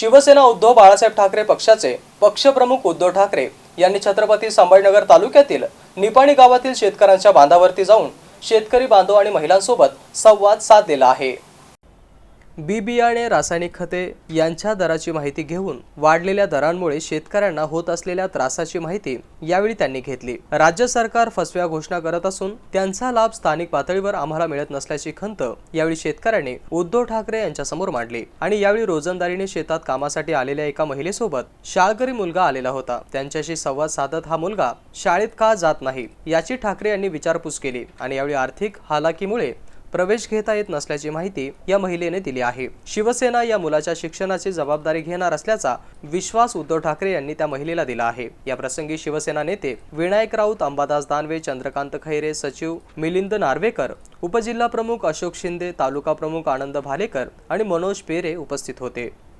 शिवसेना उद्धव बाळासाहेब ठाकरे पक्षाचे पक्षप्रमुख उद्धव ठाकरे यांनी छत्रपती संभाजीनगर तालुक्यातील निपाणी गावातील शेतकऱ्यांच्या बांधावरती जाऊन शेतकरी बांधव आणि महिलांसोबत संवाद साधलेला आहे. बी बियाणे रासायनिक खते यांच्या दराची माहिती घेऊन वाढलेल्या दरांमुळे शेतकऱ्यांना होत असलेल्या त्रासाची माहिती यावेळी त्यांनी घेतली. राज्य सरकार फसव्या घोषणा करत असून त्यांचा लाभ स्थानिक पातळीवर आम्हाला मिळत नसल्याची खंत यावेळी शेतकऱ्यांनी उद्धव ठाकरे यांच्यासमोर मांडली आणि यावेळी रोजंदारीने शेतात कामासाठी आलेल्या एका महिलेसोबत शाळकरी मुलगा आलेला होता. त्यांच्याशी संवाद साधत हा मुलगा शाळेत का जात नाही याची ठाकरे यांनी विचारपूस केली आणि यावेळी आर्थिक हालाकीमुळे प्रवेश घेता येत नसल्याची माहिती या महिलेने दिली आहे. शिवसेना या मुलाच्या शिक्षणाची जबाबदारी घेणार असल्याचा विश्वास उद्धव ठाकरे यांनी त्या महिलेला दिला आहे. या प्रसंगी शिवसेना नेते विनायक राऊत अंबादास दानवे चंद्रकांत खैरे सचिव मिलिंद नार्वेकर उपजिल्हा प्रमुख अशोक शिंदे तालुका प्रमुख आनंद भालेकर आणि मनोज पेरे उपस्थित होते.